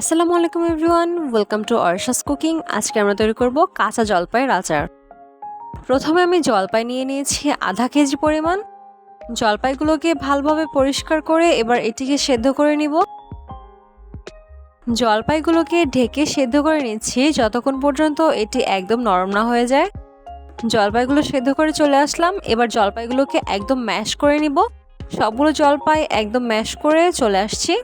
আসসালামু আলাইকুম everyone, welcome to Arshas cooking. আজকে আমরা তৈরি করব কাঁচা জলপাইয়ের আচার। প্রথমে আমি জলপাই নিয়ে নিয়েছি আধা কেজি পরিমাণ। জলপাইগুলোকে ভালোভাবে পরিষ্কার করে এবার এটিকে সেদ্ধ করে নিব। জলপাইগুলোকে ঢেকে সেদ্ধ করে নিচ্ছি যতক্ষণ পর্যন্ত এটি একদম নরম না হয়ে যায়। জলপাইগুলো সেদ্ধ করে চলে আসলাম। এবার জলপাইগুলোকে একদম ম্যাশ করে নিব। সবগুলো জলপাই একদম ম্যাশ করে চলে আসছি।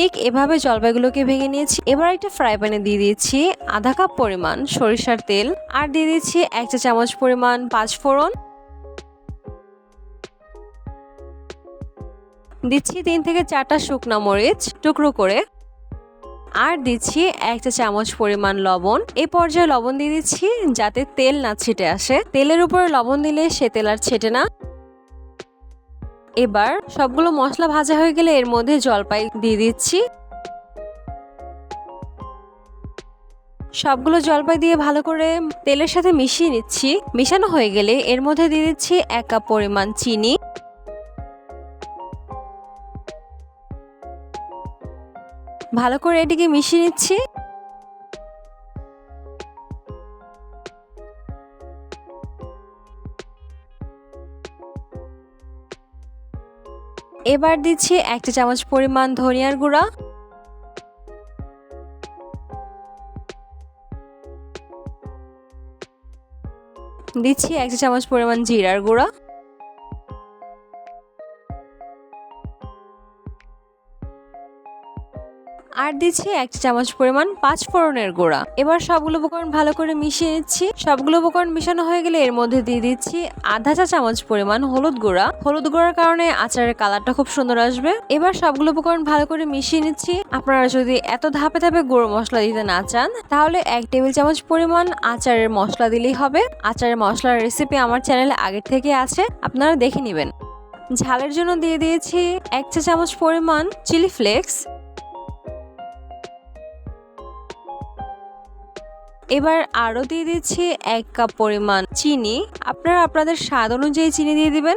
ঠিক এভাবে জলপাইগুলোকে ভেঙে নিয়েছি। এবার একটা ফ্রাই প্যানে দিয়ে দিয়েছি আধা কাপ পরিমাণ সরিষার তেল আর দিয়ে দিচ্ছি এক চা চামচ পরিমাণ পাঁচ ফোড়ন দিচ্ছি তিন থেকে চারটা শুকনা মরিচ টুকরো করে। আর দিচ্ছি এক চা চামচ পরিমাণ লবণ। এ পর্যায়ে লবণ দিয়ে দিচ্ছি যাতে তেল না ছিটে আসে। তেলের উপরে লবণ দিলে সে তেল আর ছেটে না। এবার সবগুলো মশলা ভাজা হয়ে গেলে এর মধ্যে জলপাই দিয়ে দিচ্ছি। সবগুলো জলপাই দিয়ে ভালো করে তেলের সাথে মিশিয়ে নিচ্ছি। মিশানো হয়ে গেলে এর মধ্যে দিয়ে দিচ্ছি এক কাপ পরিমাণ চিনি। ভালো করে এটিকে মিশিয়ে নিচ্ছি। এবার দিচ্ছি একটা চামচ পরিমাণ ধনিয়ার গুঁড়া। দিচ্ছি এক চামচ পরিমাণ জিরার গুঁড়া। আর দিচ্ছি এক চামচ পরিমাণ পাঁচ ফোড়নের গুঁড়া। এবার সবগুলো উপকরণ ভালো করে মিশিয়ে নিচ্ছি। সবগুলো উপকরণ মিশানো হয়ে গেলে এর মধ্যে দিয়ে দিচ্ছি আধা চা চামচ পরিমাণ হলুদ গুঁড়া। হলুদ গুঁড়ার কারণে আচারের কালারটা খুব সুন্দর আসবে। এবার সবগুলো উপকরণ ভালো করে মিশিয়ে নিচ্ছি। আপনারা যদি এত ধাপে ধাপে গুঁড়ো মশলা দিতে না চান, তাহলে এক টেবিল চামচ পরিমাণ আচারের মশলা দিলেই হবে। আচারের মশলার রেসিপি আমার চ্যানেলে আগের থেকে আছে, আপনারা দেখে নেবেন। ঝালের জন্য দিয়ে দিয়েছি এক চা চামচ পরিমাণ চিলি ফ্লেক্স এবার আরও দিয়ে দিচ্ছি এক কাপ পরিমাণ চিনি। আপনারা আপনাদের স্বাদ অনুযায়ী চিনি দিয়ে দিবেন।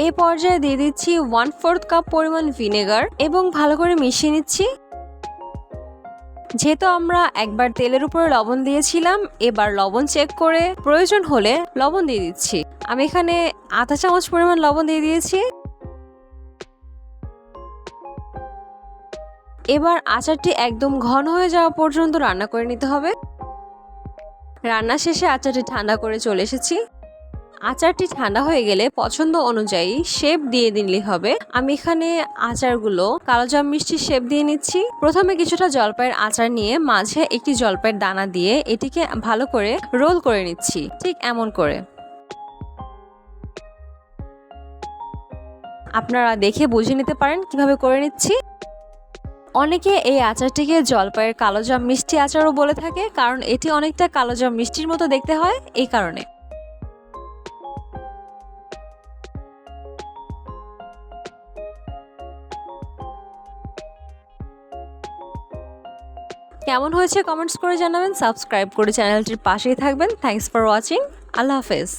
এই পর্যায়ে দিয়ে দিচ্ছি ওয়ান ফোর্থ কাপ পরিমাণ ভিনেগার এবং ভালো করে মিশিয়ে নিচ্ছি। যেহেতু আমরা একবার তেলের উপরে লবণ দিয়েছিলাম, এবার লবণ চেক করে প্রয়োজন হলে লবণ দিয়ে দিচ্ছি। আমি এখানে আধা চামচ পরিমাণ লবণ দিয়ে দিয়েছি। এবার আচারটি একদম ঘন হয়ে যাওয়া পর্যন্ত রান্না করে নিতে হবে। রান্না শেষে আচারটি ঠান্ডা করে চলে এসেছি। আচারটি ঠান্ডা হয়ে গেলে পছন্দ অনুযায়ী শেপ দিয়ে দিলে হবে। আমি এখানে আচারগুলো কালোজাম মিষ্টির শেপ দিয়ে নিচ্ছি। প্রথমে কিছুটা জলপাইয়ের আচার নিয়ে মাঝে একটি জলপাইয়ের দানা দিয়ে এটিকে ভালো করে রোল করে নিচ্ছি, ঠিক এমন করে। আপনারা দেখে বুঝে নিতে পারেন কীভাবে করে নিচ্ছি। অনেকে এই আচারটিকে জলপাইয়ের কালোজাম মিষ্টি আচারও বলে থাকে, কারণ এটি অনেকটা কালোজাম মিষ্টির মতো দেখতে হয়, এই কারণে। কেমন হয়েছে কমেন্টস করে জানাবেন সাবস্ক্রাইব করে চ্যানেলটির পাশেই থাকবেন। থ্যাংকস ফর ওয়াচিং আল্লাহ হাফেজ।